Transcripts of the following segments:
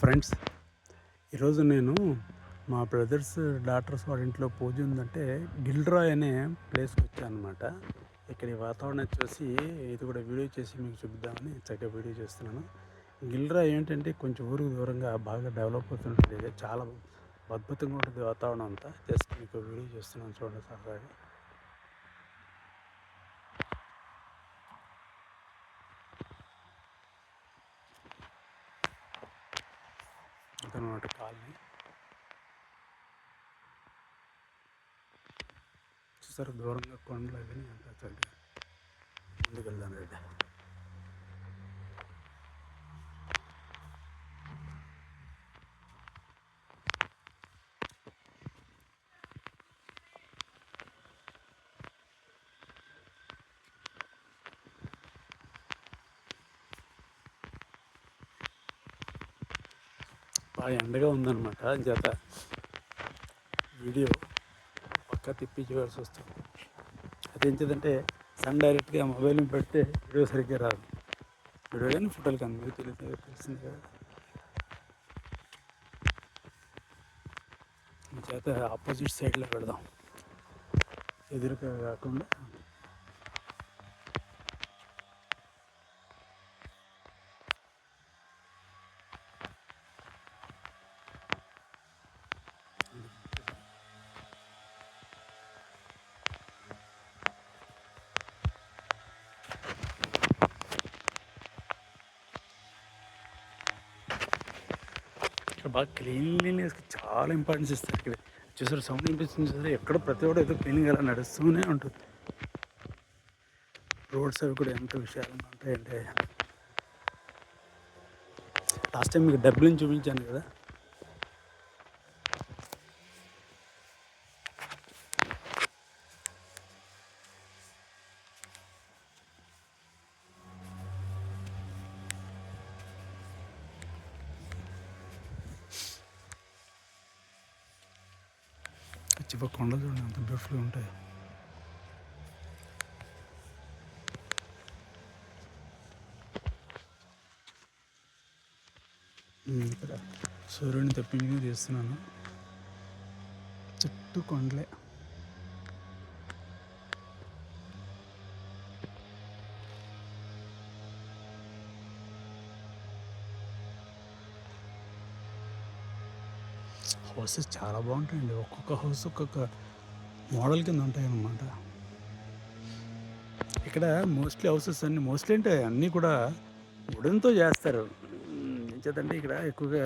Friends ఈరోజు నేను మా బ్రదర్స్ డాక్టర్స్ వాళ్ళ ఇంట్లో పూజ ఉందంటే గిల్డ్రాయ్ అనే ప్లేస్కి వచ్చానమాట. అనమాట ఇక్కడ ఈ వాతావరణం చూసి ఇది కూడా వీడియో చేసి మీకు చూపిద్దామని చక్కగా వీడియో చేస్తున్నాను. గిల్డ్రాయ్ ఏంటంటే కొంచెం ఊరికి దూరంగా బాగా డెవలప్ అవుతుంటుంది చాలా అద్భుతంగా ఉంటుంది వాతావరణం అంతా. జస్ట్ మీకు వీడియో చేస్తున్నాను చూడండి సరదాగా. అనమాట కాలనీ. చూసారు దూరంగా కొండలు అవి అంతా చక్కగా ముందుకెళ్దాం రెడ్డి బాగా ఎండగా ఉందన్నమాట. చేత వీడియో పక్క తిప్పి చూడాల్సి వస్తుంది. అదేంటిదంటే సన్ డైరెక్ట్గా మొబైల్ పెడితే వీడియో సరిగ్గా రాదు. వీడియో కానీ ఫోటోలు కానీ మీకు తెలియదు తెలిసింది కదా. చేత ఆపోజిట్ సైడ్లో పెడదాం. ఎదురుగా కాకుండా బాగా క్లీన్లీనెస్కి చాలా ఇంపార్టెన్స్ ఇస్తారు ఇక్కడ. చూసారు సౌండ్ వినిపిస్తుంది చూసారు? ఎక్కడ ప్రతి ఒక్కటి ఏదో క్లీన్గా అలా నడుస్తూనే ఉంటుంది. రోడ్స్ అవి కూడా ఎంత విశాలంగా ఉంటాయంటే. లాస్ట్ టైం మీకు డబ్బులను చూపించాను కదా. చివరి కొండలు చూడండి అంత బ్యూటిఫుల్గా ఉంటాయి. ఇక్కడ సూర్యుడిని తెప్పించి చేస్తున్నాను చుట్టూ కొండలే. హౌసెస్ చాలా బాగుంటాయండి. ఒక్కొక్క హౌస్ ఒక్కొక్క మోడల్ కింద ఉంటాయన్నమాట. ఇక్కడ మోస్ట్లీ హౌసెస్ అన్ని మోస్ట్లీ అంటే అన్నీ కూడా వుడెన్తో చేస్తారు. ఎంచేతంటే ఇక్కడ ఎక్కువగా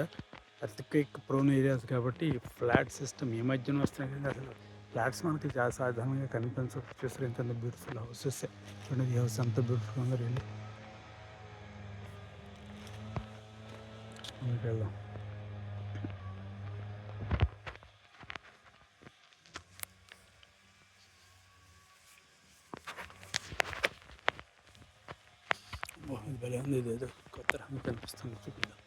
అర్తిక్వేక్ ప్రోన్ ఏరియాస్ కాబట్టి ఫ్లాట్ సిస్టమ్ ఈ మధ్యన వస్తున్నాయి కానీ అసలు ఫ్లాట్స్ మనకి చాలా సాధారణంగా కనిపించవు. చూస్తారు ఎంత బ్యూటిఫుల్ హౌసెస్. చూడండి ఈ హౌస్ అంత బ్యూటిఫుల్ ఉందో వెళ్ళి వెళ్దాం ఓ, ఇది భలే ఉంది ఇది ఏదో కొత్త రంగు కనిపిస్తుంది చూపిద్దాం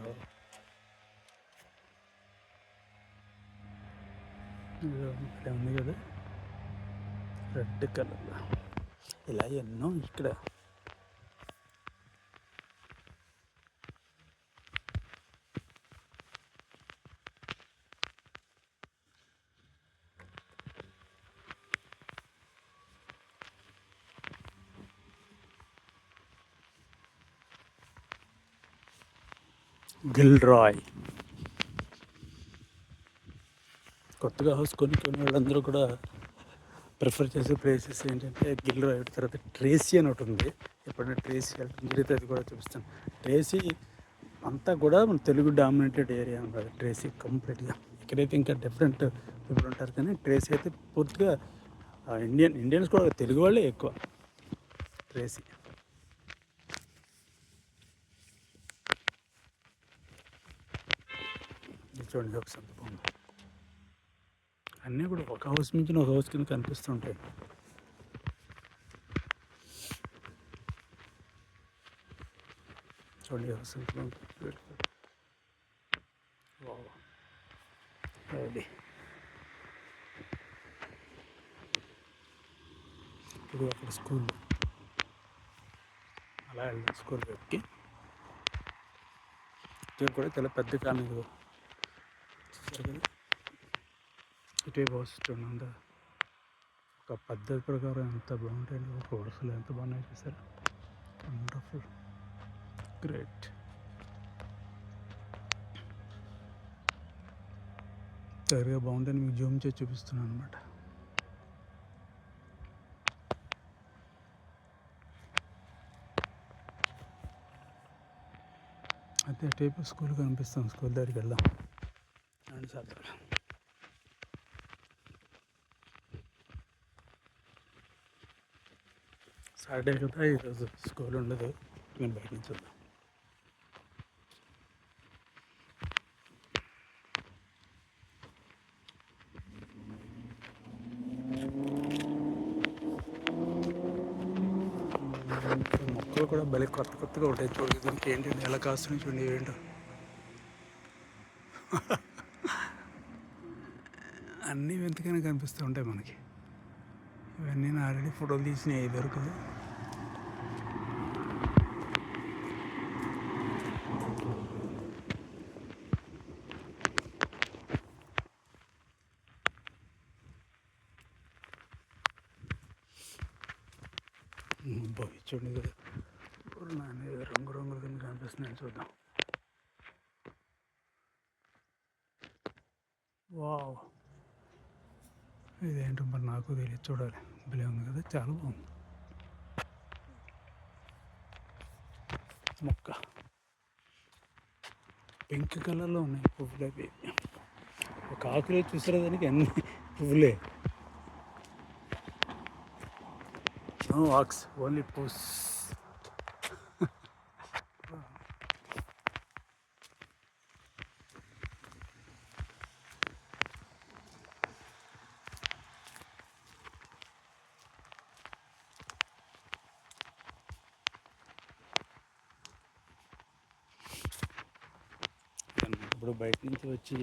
ఓ. ఇదో భలే ఉంది కదా రెడ్ కలర్ ఇలా ఎన్నో ఇక్కడ గిల్రాయ్. కొత్తగా హౌస్ కొనుక్కునే వాళ్ళందరూ కూడా ప్రిఫర్ చేసే ప్లేసెస్ ఏంటంటే గిల్రాయ్ తర్వాత ట్రేసీ అని ఒకటి ఉంది. ఎప్పుడైనా ట్రేసీ జరిగితే అది కూడా చూపిస్తాను. ట్రేసీ అంతా కూడా మన తెలుగు డామినేటెడ్ ఏరియా అనమాట ట్రేసీ కంప్లీట్గా. ఇక్కడైతే ఇంకా డిఫరెంట్ పీపుల్ ఉంటారు కానీ ట్రేసీ అయితే పూర్తిగా ఇండియన్ ఇండియన్స్ కూడా తెలుగు వాళ్ళే ఎక్కువ. ట్రేసీ. చూడండి ఒక సంత బాగుంది అన్నీ కూడా ఒక హౌస్ నుంచి ఒక హౌస్ కింద కనిపిస్తుంటాయి. చూడండి హౌస్ ఎంత బాగుంది Beautiful. Wow. అది ఇప్పుడు అక్కడ స్కూల్. అలా వెళ్ళాం స్కూల్ వైపుకి ఇది కూడా చాలా పెద్ద కాలనీ ఇది చూసారు ఇటువైపు వస్తుంది ఒక పద్ధతి ప్రకారం ఎంత బాగుంటాయండి. ఒక వరుసలు ఎంత బాగున్నాయి చూసారా వండర్ఫుల్ గ్రేట్ సరిగా బాగుంటుంది మీకు జూమ్ చేసి చూపిస్తున్నాను అనమాట అయితే అటైపు స్కూల్ కనిపిస్తాం స్కూల్ దగ్గరికి వెళ్దాం. అండ్ సార్ సాటర్డే కదా ఈరోజు స్కూల్ ఉండదు. నేను బయట నుంచి వద్దాం. మొక్కలు కూడా భలే కొత్త కొత్తగా ఉంటాయి చూడండి దీనికి ఏంటంటే ఎలా కాస్తున్నాయి చూడండి ఏంటో. అన్నీ వింతకైనా కనిపిస్తూ ఉంటాయి మనకి. ఇవన్నీ నేను ఆల్రెడీ ఫోటోలు తీసినాయి దొరకదు వరకు చూడండి కదా. ఊరు నాన్న రంగు రంగుల కింద కనిపిస్తున్నాయి చూద్దాం. వావ్. ఇదేంటో మరి నాకు తెలియదు. చూడాలి. భలే ఉంది కదా. చాలా బాగుంది. మొక్క. పింక్ కలర్లో ఉన్నాయి పువ్వులు అవి. ఒక ఆకులే చూసారా దానికి అన్ని పువ్వులే. No aux. ఓన్లీ పూస్ ఇప్పుడు బయట నుంచి వచ్చి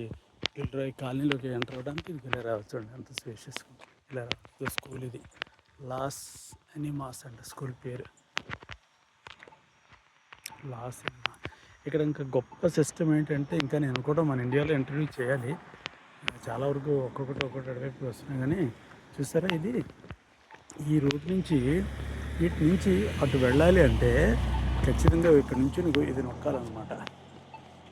గిల్రాయ్ కాలనీలోకి ఎంటర్ అవ్వడానికి ఇది ఇలా రావచ్చు అంత స్పేషియస్ ఇలా రావచ్చు. స్కూల్ ఇది. లాస్ అనిమాస్ అంట స్కూల్ పేరు. లాస్ అనిమా ఇక్కడ ఇంకా గొప్ప సిస్టమ్ ఏంటంటే ఇంకా నేను కూడా మన ఇండియాలో ఇంటర్వ్యూ చేయాలి. చాలా వరకు ఒక్కొక్కటి ఒక్కొక్కటి అడిగి వస్తున్నాయి కానీ చూసారా ఇది? ఈ రూట్ నుంచి వీటి నుంచి అటు వెళ్ళాలి అంటే ఖచ్చితంగా ఇక్కడ నుంచి నువ్వు ఇది నొక్కాలన్నమాట.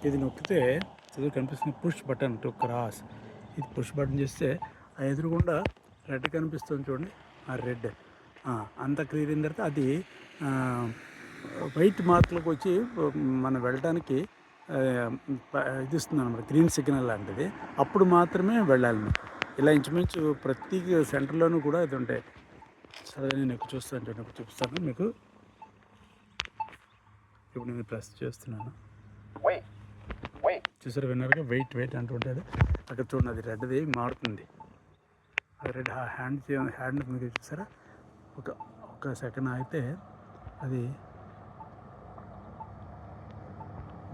ఇది నొక్కితే చదువు కనిపిస్తుంది పుష్ బటన్ టు క్రాస్ ఇది పుష్ బటన్ చేస్తే ఆ ఎదురుగుండా రెడ్ కనిపిస్తుంది చూడండి. ఆ రెడ్ అంత క్లియర్ అయిన తర్వాత అది వైట్ మార్కులకు వచ్చి మనం వెళ్ళడానికి ప- ఇది ఇస్తుంది అనమాట గ్రీన్ సిగ్నల్ లాంటిది. అప్పుడు మాత్రమే వెళ్ళాలి మీకు ఇలా ఇంచుమించు ప్రతి సెంటర్లోనూ కూడా ఇది ఉంటాయి. సరే నేను ఎక్కువ చూస్తాను చూడండి చూపిస్తాను. మీకు ఇప్పుడు నేను ప్రెస్ చేస్తున్నాను. Wait. చూసారు విన్నారుగా? వెయిట్ వెయిట్ అంటుంటాడు అక్కడ చూడండి అది రెడ్ది మారుతుంది. అది రెడ్ హ్యాండ్ హ్యాండ్ మీకు చూసారా? ఒక ఒక సెకండ్ అయితే అది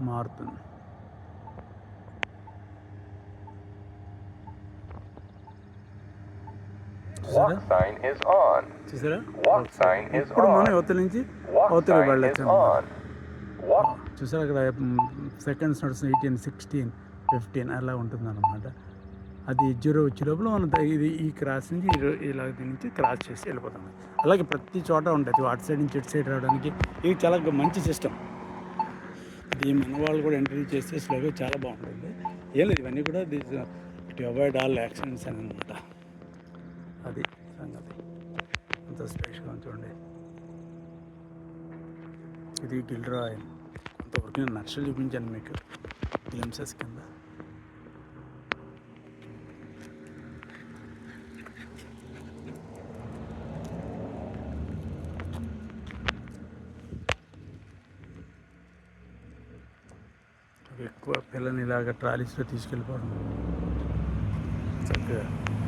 మారుతుంది. చూసారా? ఇప్పుడు మనం. యువత నుంచి అవతల వెళ్ళచ్చు. చూసారు అక్కడ సెకండ్స్ నడుస్తుంది ఎయిటీన్ సిక్స్టీన్ ఫిఫ్టీన్ అలా ఉంటుంది అనమాట అది జీరో వచ్చే లోపల మనం ఇది ఈ క్రాస్ నుంచి ఇలా దీని నుంచి క్రాస్ చేసి వెళ్ళిపోతాం. అలాగే ప్రతి చోట ఉంటుంది అటు సైడ్ నుంచి ఇటు సైడ్ రావడానికి. ఇది చాలా మంచి సిస్టమ్ ఇది మన వాళ్ళు కూడా ఎంట్రీ చేస్తే స్లోగా చాలా బాగుంటుంది. ఏం లేదు ఇవన్నీ కూడా this to avoid all accidents అని అనమాట అది సంగతి. అంత స్పెషల్గా చూడండి. ఇది గిల్డ్రా నేను నక్షలు చూపించాను మీకు. గ్లిమ్సెస్ కింద. ఎక్కువ పిల్లని ఇలాగ ట్రాలీస్లో తీసుకెళ్ళిపోవడం. చక్కగా.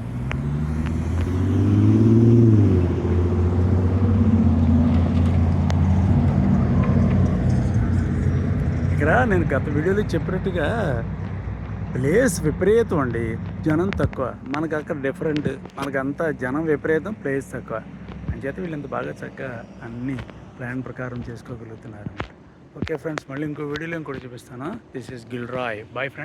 ఇక్కడ నేను గత వీడియోలో చెప్పినట్టుగా ప్లేస్ విపరీతం అండి. జనం తక్కువ. మనకు అక్కడ డిఫరెంట్ మనకంతా జనం విపరీతం ప్లేస్ తక్కువ. అని చేత వీళ్ళు ఇంత బాగా చక్కగా అన్నీ ప్లాన్ ప్రకారం చేసుకోగలుగుతున్నారు. ఓకే ఫ్రెండ్స్ మళ్ళీ ఇంకో వీడియోలో ఇంకోటి చూపిస్తాను. This is Gilroy boy friends